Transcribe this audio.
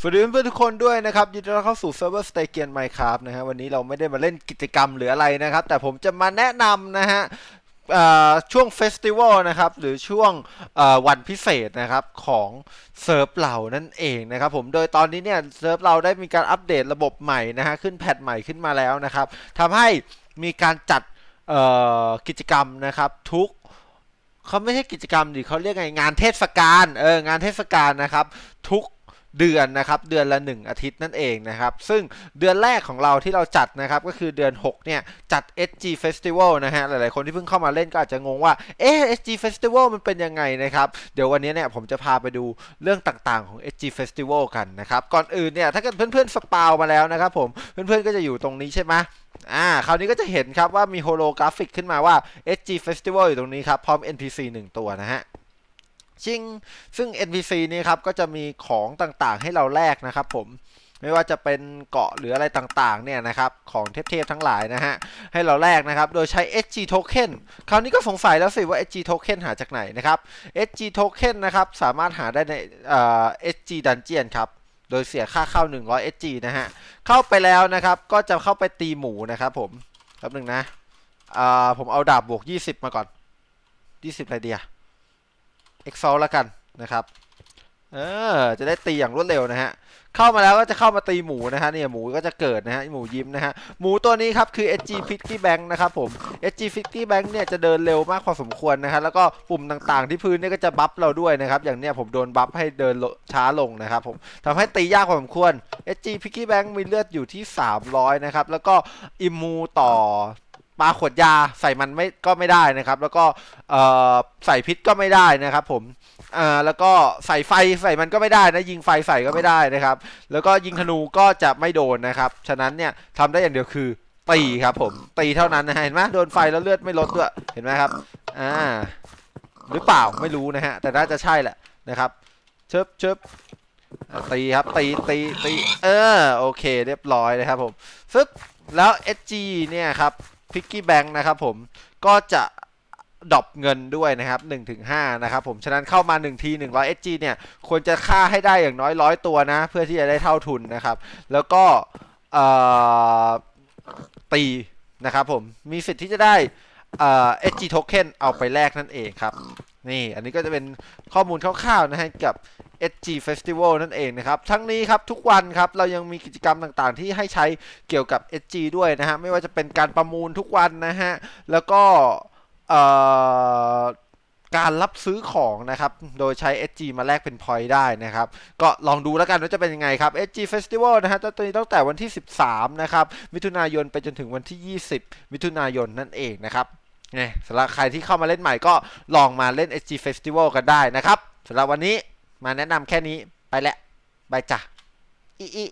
สวัสดีเพื่อนทุกคนด้วยนะครับยินดีต้อนรับเข้าสู่เซิร์ฟเวอร์สเตเกียนไมค์ครับนะฮะวันนี้เราไม่ได้มาเล่นกิจกรรมหรืออะไรนะครับ แต่ผมจะมาแนะนำนะฮะช่วงเฟสติวัลนะครับ หรือช่วงวันพิเศษนะครับของเซิร์ฟเรานั่นเองนะครับผมโดยตอนนี้เนี่ยเซิร์ฟเราได้มีการอัปเดตระบบใหม่นะฮะขึ้นแพทใหม่ขึ้นมาแล้วนะครับทำให้มีการจัดกิจกรรมนะครับทุกเขาไม่ใช่กิจกรรมดิเขาเรียกไงงานเทศกาลเอองานเทศกาลนะครับทุก เดือนนะครับเดือนละ 1 อาทิตย์นั่นเองนะครับ ซึ่งเดือนแรกของเราที่เราจัดนะครับก็คือเดือน 6 เนี่ย จัด SG Festival นะฮะหลายๆคนที่เพิ่งเข้ามาเล่นก็อาจจะงงว่าเอ๊ะ SG Festival มันเป็นยังไงนะครับ เดี๋ยววันนี้เนี่ยผมจะพาไปดูเรื่องต่างๆของ SG Festival กันนะครับ ก่อนอื่นเนี่ยถ้าเกิดเพื่อนๆสปาวมาแล้วนะครับผมเพื่อนๆก็จะอยู่ตรงนี้ใช่ไหมอ่า คราวนี้ก็จะเห็นครับว่ามีโฮโลกราฟิกขึ้นมาว่า SG Festival อยู่ตรงนี้ครับ พร้อม NPC 1 ตัวนะฮะ ชิงซึ่ง NPC นี้ครับก็จะมีของต่างๆให้เราแลกนะครับผมไม่ว่าจะเป็นเกาะหรืออะไรต่างๆเนี่ยนะครับของเทพๆทั้งหลายนะฮะให้เราแลกนะครับโดยใช้ SG Token คราวนี้ก็สงสัยแล้วสิว่า SG Token หาจากไหนนะครับ SG Token นะครับสามารถหาได้ในเอ่อ SG Dungeon ครับโดยเสียค่าเข้า 100 SG นะฮะเข้าไปแล้วนะครับก็จะเข้าไปตีหมูนะครับผมแป๊บหนึ่งนะอ่าผมเอาดาบบวก 20 มาก่อน 20อะไรเดีย Exalt แล้วกันนะครับเออจะได้ตีอย่างรวดเร็วนะฮะเข้ามาแล้วก็จะเข้ามาตีหมูนะฮะเนี่ยหมูก็จะเกิดนะฮะหมูยิ้มนะฮะหมูตัวนี้ครับคือ SG Piggy Bank นะครับผม SG Piggy Bank เนี่ยจะเดินเร็วมากพอสมควรนะฮะแล้วก็ปุ่มต่างๆ ที่พื้นเนี่ยก็จะบัฟเราด้วยนะครับอย่างเนี้ยผมโดนบัฟให้เดินช้าลงนะครับผมทำให้ตียากพอสมควร SG Piggy Bank มีเลือดอยู่ที่ 300 นะครับแล้วก็อิมูต่อ ปลาขวดยาใส่มันไม่ก็ไม่ได้นะครับ แล้วก็ใส่พิษก็ไม่ได้นะครับ ผมแล้วก็ใส่ไฟใส่มันก็ไม่ได้นะยิงไฟใส่ก็ไม่ได้นะครับ แล้วก็ยิงธนูก็จะไม่โดนนะครับฉะนั้นเนี่ยทำได้อย่างเดียวคือตีครับ ผมตีเท่านั้นนะเห็นไหมโดนไฟแล้วเลือดไม่ลดด้วยเห็นไหมครับอ่าหรือเปล่าไม่รู้นะฮะแต่น่าจะใช่แหละนะครับเชิบเชิบตีครับตีตีตีเออโอเค เรียบร้อยนะครับผมฟึบแล้ว SG เนี่ยครับ พิกกี้แบงค์นะครับผมก็จะดรอปเงินด้วยนะครับ1ถึง5นะครับผม ฉะนั้นเข้ามา 1 ที 100 SG เนี่ย ควรจะค่าให้ได้อย่างน้อยร้อยตัวนะ เพื่อที่จะได้เท่าทุนนะครับ แล้วก็ตีนะครับผม มีสิทธิ์ที่จะได้เอ่อ SG token เอาไปแลกนั่นเองครับ นี่อันนี้ก็จะเป็นข้อมูลคร่าวๆนะฮะกับ SG Festival นั่นเองนะครับ ทั้งนี้ครับทุกวันครับเรายังมีกิจกรรมต่างๆ ที่ให้ใช้เกี่ยวกับ SG ด้วยนะฮะ ไม่ว่าจะเป็นการประมูลทุกวันนะฮะ แล้วก็การรับซื้อของนะครับ โดยใช้ SG มาแลกเป็น point ได้นะครับ ก็ลองดูแล้วกันว่าจะเป็นยังไงครับ SG Festival นะฮะตอนนี้ตั้งแต่วันที่ 13 นะครับ มิถุนายนไปจนถึงวันที่ 20 มิถุนายนนั่นเองนะครับไงสำหรับใครที่เข้ามาเล่นใหม่ก็ลองมาเล่น SG Festival กันได้นะครับสำหรับวันนี้ มาแนะนำแค่นี้ไปแล้วบายจ้ะอีอี